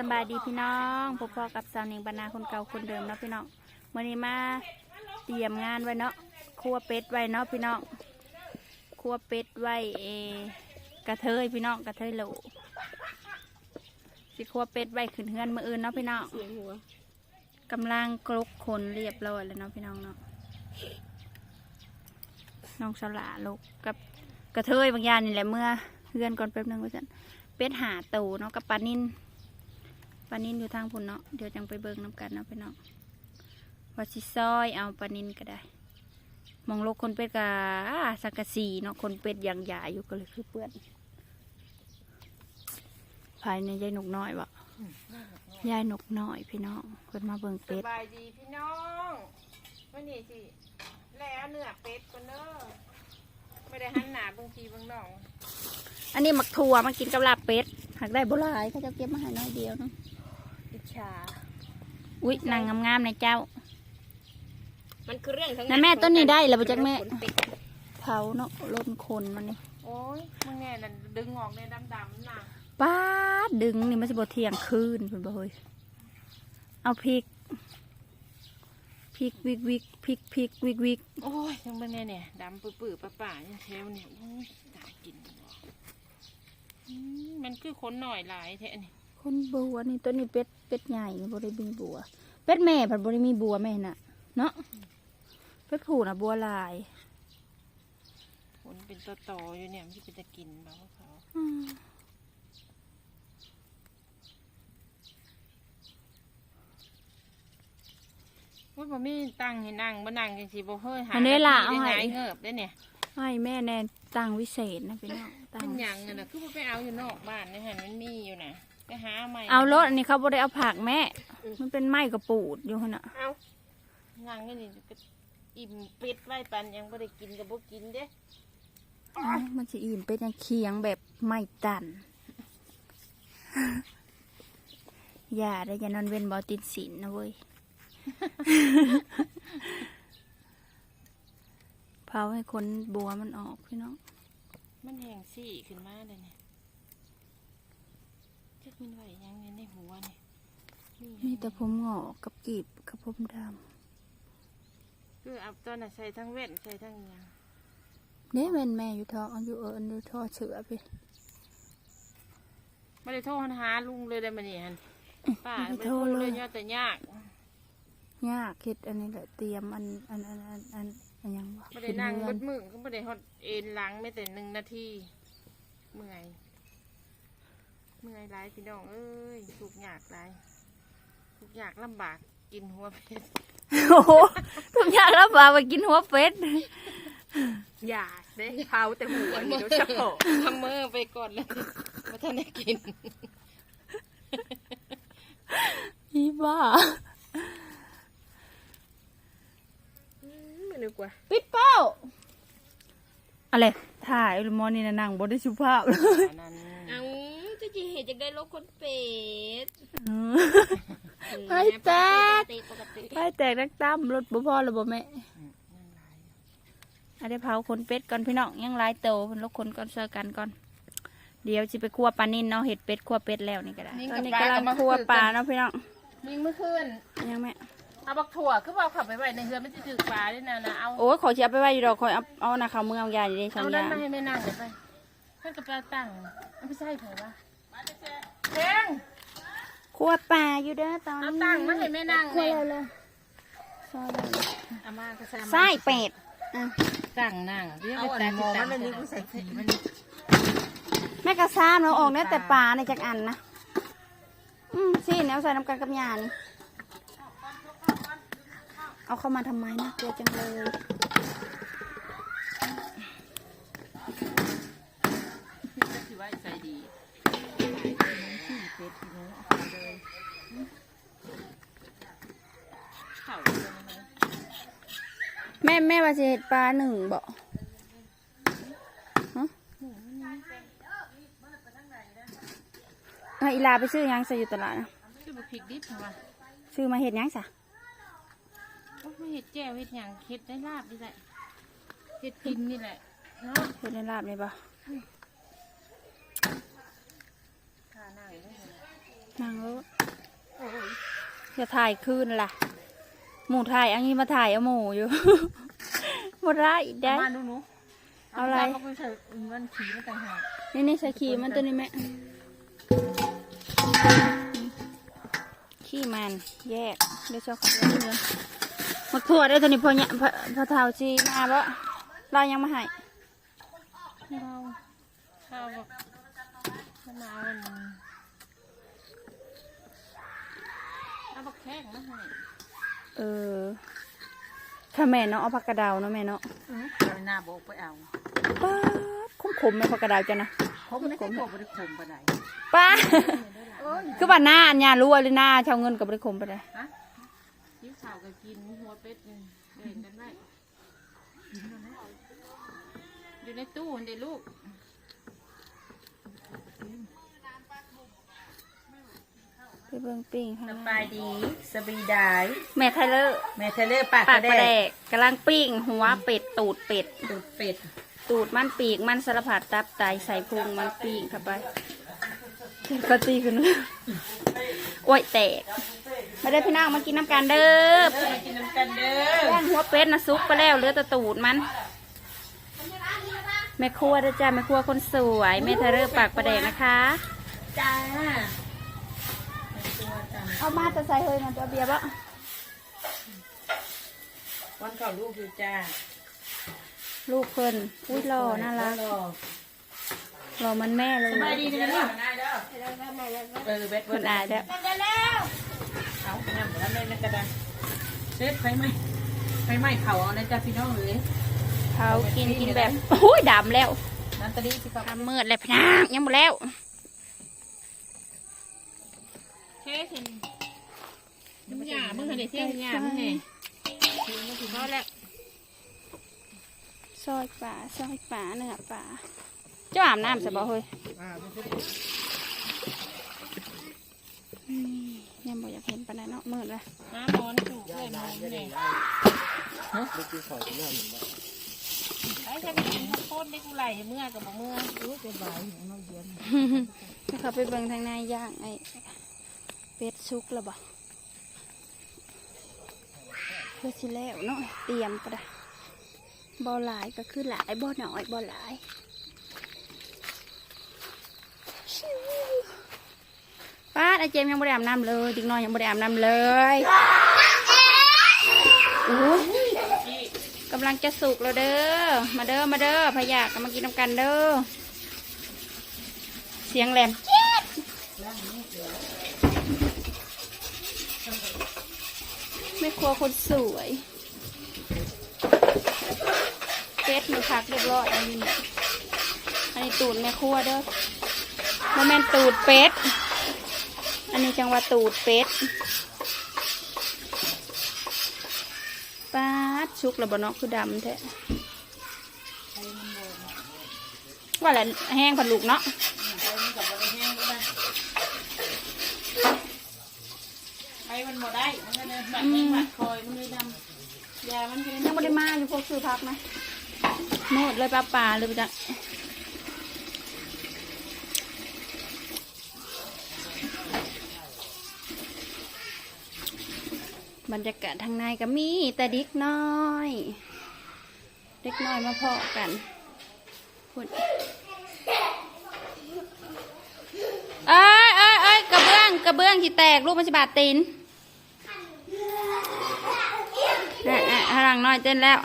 สบายดีพี่น้องพบพอกับสาวหนิงบรรณาคนเก่าคนเดิมเนาะพี่น้องวันนี้มาเตรียมงานไว้เนาะครัวเป็ดไว้เนาะพี่น้องครัวเป็ดไว้เอกระเทยพี่น้องกระเทยโหลสิครัวเป็ดไว้ขึ้นเฮือนมืออื่นเนาะพี่น้องกำลังกรกคนเรียบร้อยแล้วเนาะพี่น้องเนาะน้องสละลูกกับกระเทยบางอย่างนี่แหละเมื่อเฮือนก่อนแป๊บหนึงว่าสันเป็ดหาตูเนาะกับปลานิน ปลานินอยู่ทางพุ่นเนาะเดี๋ยวจังไปเบิ่งน้ำกันเนาะพี่น้องว่าสิซอยเอาปลานินก็ได้ มองโลกคนเป็ดกับสังกะสีเนาะคนเป็ดอย่างใหญ่อยู่ก็เลยคือเปื้อนภายในยายนกน้อยวะยายนกน้อยพี่น้องเพิ่นมาเบิ่งสเป็ดบายดีพี่น้องวันนี้สิแล้วเนื้อเป็ดกันเนอะไม่ได้หันหนาบางทีบางน้อง อันนี้หมักถั่วมากินกับลาบเป็ดหักได้บ่หลายเขาจะเก็บมาให้น้อยเดียวเนาะ อิจฉาอุ้ยนางงามๆในะเจ้า มันคือเรื่องทั้งนั่นแม่ต้นนี้ได้แล้วบ่จ๊ะแม่ขนเป็ดเผาเนาะลนคนมันนี่โอ้ยมึงแน่นั่นดึงออกในดำๆน่ะป้าดดึงนี่มันสิบ่เที่ยงคืนเพิ่นบ่เฮ้ยเอาพริกพริกวิกวิกพริกพริกวิกวิกโอ้ยยังมึงแน่เนี่ยดำปื้อๆป่าๆยังเทวเนี่ยโอ้ยตายกินบ่อืมมันคือขนหน่อยหลายแท้นี่ คนบัวนี่ต้นนี้เป็ดเป็ดใหญ่บ่ได้มีบัว เป็ดแม่ผัดบ่ได้มีบัวแม่น่ะ เนาะเป็ดผู้น่ะบัวลายขนเป็นตอๆอยู่เนี่ยมันจะเป็นตะกินบ่าวเขาอืมว่าบ่มีตังค์ให้นั่งบ่นั่งจังซี่บ่เฮ้ยหาอันนี้ล่ะได้เอาให้หายเงิบได้เนี่ยให้แม่แน่ตังวิเศษนะพี่น้องตัเป็งนหยังน่ะคือบ่ไปเอาอยู่นอกบ้านนี่หั่นมันมีอยู่น่ะ ไปหาใหม่เอารถอันนี้เขาบ่ได้เอาผักแม่ มันเป็นไม้กระปูดอยู่หั่นน่ะเอานั่งนี่นี่ก็อิ่มเป็ดไว้ปันยังบ่ได้กินก็บ่กินเด้อ้าวมันจะอิ่มเป็นอย่างเคียงแบบไม่ตันอย่าได้อย่านอนเว้นบอตินสินนะเว้ยเผาให้คนบัวมันออกพี่น้อง มันแห้งซี่ขึ้นมาเลยเนี่ย จักมันไว้ยังเนี่ยในหัวนี่มีแต่ผมงอกกับกีบกับผมดคือเอาตอนน่ะใส่ทั้งเว้นใส่ทั้งหยังำเนี่ยแม่นแม่อยู่ท้องอยู่เอิญอยู่ท่อเชือไปบ่ได้โทรหาลุงเลยได้มื้อนี้หั่นป้าไม่บ่ได้ได้โทโทรรเลเลยยยอดแต่ยากยากคิดอันนี้แหละเตรียมอันอันอันอันอันอันหยังวะบ่ได้นั่งขึ้เบเรืดอนมือก็บ่ได้ฮอดเอ็นหลังไม่แต่หนึ่งนาทีเมื่อย เมื่อยหลายพี่น้องเอ้ยทุกข์ยากหลายทุกข์ยากลำบากกินหัวเป็ดโอ้โหทุกอย่างแล้วปลาไปกินหัวเป็ดอยากได้เผาแต่หัวนี่โดยเฉพาะทำมือไปก่อนแล้วมาท่านได้กินอีบ้าไม่นึกว่าปิดเป้าอะไรถ่ายมอนี่นะนั่งบได้สุภาพเลยนั้น เอาจะจีเห็นจะได้ลบคนเป็ดไปแตกปกติปกติไปแตกนักตั้มรถบ่พ่อหรือบ่แม่อันนี้เผาคนเป็ดก่อนพี่น้องยังหลายโตเป็นลูกคนก่อนเซอกันก่อน เดี๋ยวจะไปคั่วปลานิ่นเนาะเห็ดเป็ดคั่วเป็ดแล้วนี่ก็ได้ตอนนี้กำลังคั่วปลาเนาะพี่น้องยิงเมื่อคืนยังแม่เอาบักถั่วคือว่าขับไปไว้ในเรือมันจะถือปลาด้วยนะนะเอาโอ้ยขอเชียร์ไปไว้อยู่ดอกคอยเอาเอาหน้าเขาวเมืองเอายาอยู่ดีสอเอางอนั้นย่างมาให้แม่นั่งเดี๋ยวไปท่านกับปลาตั้งเอาไม่ใช่เถอะวะ แพงคั่วปลาอยู่เด้อตอนเอาตั้งมาให้แม่นั่งคั่วแม่เลยเลยซอยเลยเอามาก็ใส่มาไส้เป็ดอะตั้งนั่งเรียกเอาไปอะไรตั้งมองมันงมันนี่กูใส่สีมันแม่กระซ้ำเราออกได้แต่ปลาในจักอันนะ อืมสิแนวใส่น้ำกันกับยานี่เอาเข้ามาทำไมนะเกลียดจังเลยถือว่าใจดี เข่าเลยนะแม่แม่ว่าจะเห็ดปลาหนึ่งบ่ฮะให้อีลาไปซื้อหยังใส่อยู่ตลาดนะคือบุพริกดิบเหรอวะซื้อมาเห็ดหยังซะโอ้ไม่เห็ดแจ่วเห็ดหยังเห็ดได้ลาบนี่แหละเห็ดกินนี่แหละเนาะเห็ดในลาบเลยบ่ ขาห น้าอยู่ได้เลยนั่งรถจะถ่ายคืนล่ะ หมูถ่ายอันนี้มาถ่ายเอาหมูอยู่ หมดได้อีกได้ มาดูหนูเอาอะไรก็ไปใส่เงินขี่มาต่างหากนี่นี่ใส่ขี่มันตัวนี้แม่ขี้มันแยกเดี๋ยวเจ้าของเงินหมดขวดได้ตัวนี้พอเนี่ยพอพอเท้าจีมาบ่เรายังมาให้เราข้าวแบบมะนาวมัน เอาบักแข้งมาให้เออถ้าแม่เนาะเอาผักกระเดาวเนาะแม่เนาะอือเอาหน้าโบกไปเอาป้าขมขมๆไหมผักกระเดาวจ้ะนะเขาไม่ได้โบกไม่ได้ข่มปานใดป้าคือว่าหน้าอันยารั่วเลยหน้าชาวเงินกับบริคมไปเลยฮะยิ้วข่าวก็กินหัวเป็ดนี่เห็นกันไหมอยู่ในตู้เดี๋ยวลูก ไปเบิ่งปิ้งข้างสล่างบายดีสบีดายแม่ไทเลอร์แม่เทเลอร์ปากปากกประระแดแดกกำลังปิ้งหัวเป็ดตูดเป็ด ตูดเป็ดตูดมันปีกมันสารพัดตับไตใส่พุงมันปิ้งเข้าไปก็ตีขึ้นมาโอ้ยแตกมาได้อพี่น้องมากินน้ำกันเด้อมากินน้ำกันเด้อแป้งหัวเป็ดนะซุกไปแล้วเหลือแต่ตูดมันแม่ครัวเด้อจ้าแม่ครัวคนสวยแม่ไทเลอร์ปากประแดกนะคะ จ้า เอามาจะใส่เฮยมันตัวเบียร์บะวันเก่าลูกอยู่จ้าลูกเพิ่นอุ้ยหล่อน่ารักรอหล่อมันแม่เลยสบายดีนะลูกเออเบ็ดเพิ่นอายแล้วเอาน้ำแล้วในกระดานเช็ดไฟไหมไฟไหมเผาเอานะจ้าพี่น้องเลยเขากินกินแบบโอ้ยดำแล้วน้ำตะลีสิครับทำมืดเลยพี่นางยังหมดแล้ว เค้กเห็นมึงหยามึงเห็นเที่ยงหยามึงไงพอแล้วซอยป่าซอยป่าเนื้อป่าเจ้าอาบน้ำใช่บ่เฮ้ยอืมยังบ่อยากเห็นปานใดเนาะมืดเลยน้ำร้อนจุกเลยมึงเนี่ยไอ้ฉันกินข้าวโพดได้กูไหลเมื่อกับบ่เมื่อรู้จะบ่ายน้ำเย็นเขาไปเบิ่งทางในย่างไอ้ เป็ดซุกแล้วบ่เพื่อสิแล้วเนาะเตรียมประบ่หลายก็คือหลายบ่น้อยบ่หลายป้าดอาเจมยังไม่ได้อาบน้ำเลยดิกน้อยยังไม่ได้อาบน้ำเลยโอ้ยกำลังจะสุกแล้วเด้อมาเด้อมาเด้อพยากก็มากินน้ำกันเด้อเสียงแหลมเจี๊ยด แม่ครัวคนสวยเป็ดหนูพักเรียบร้อยอันนี้อันนี้ตูดแม่ครัวเด้อโมเมนตูดเป็ด อันนี้จังหวะตูดเป็ดป้าชุกระบนอกคือดำแท้ว่าแหละแห้งผัดลูกเนาะ ไฟมันหมดได้ันก็เลยแบบนี้แบบคอยมันเลยดำยามันก็เลยยังไม่ได้มาอยู่พวกซื้อพักนะหมดเลยปลาป่าเลยจ้ะบรรยากาศทางในก็มีแต่เด็กน้อย เด็กน้อยมาเพาะกันพุ่นเอ้ยเอ้ยเอ้ยกระเบื้องกระเบื้องที่แตกลูกมันจะบาดตีน อะหลังน้อยเต้นแล้ว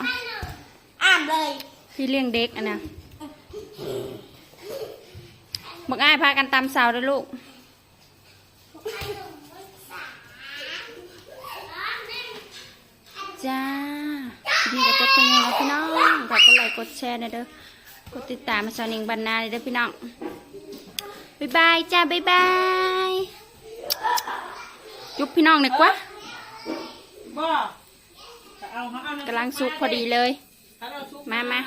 อ่านเลยพี่เลี้ยงเด็กอันนะบอกอ้ายพากันตำเสาด้วยลูก จ้าทีนี้ก็จะเป็นยังไงพี่น้องฝากกดไลค์กดแชร์นะเด้อกดติดตามมาสาวนิงบันนาเลยเด้อพี่น้อง บ๊ายบายจ้าบ๊ายบาย จุ๊บพี่น้องหน่อยกว่า กำลังสุกพอดีเลย มามา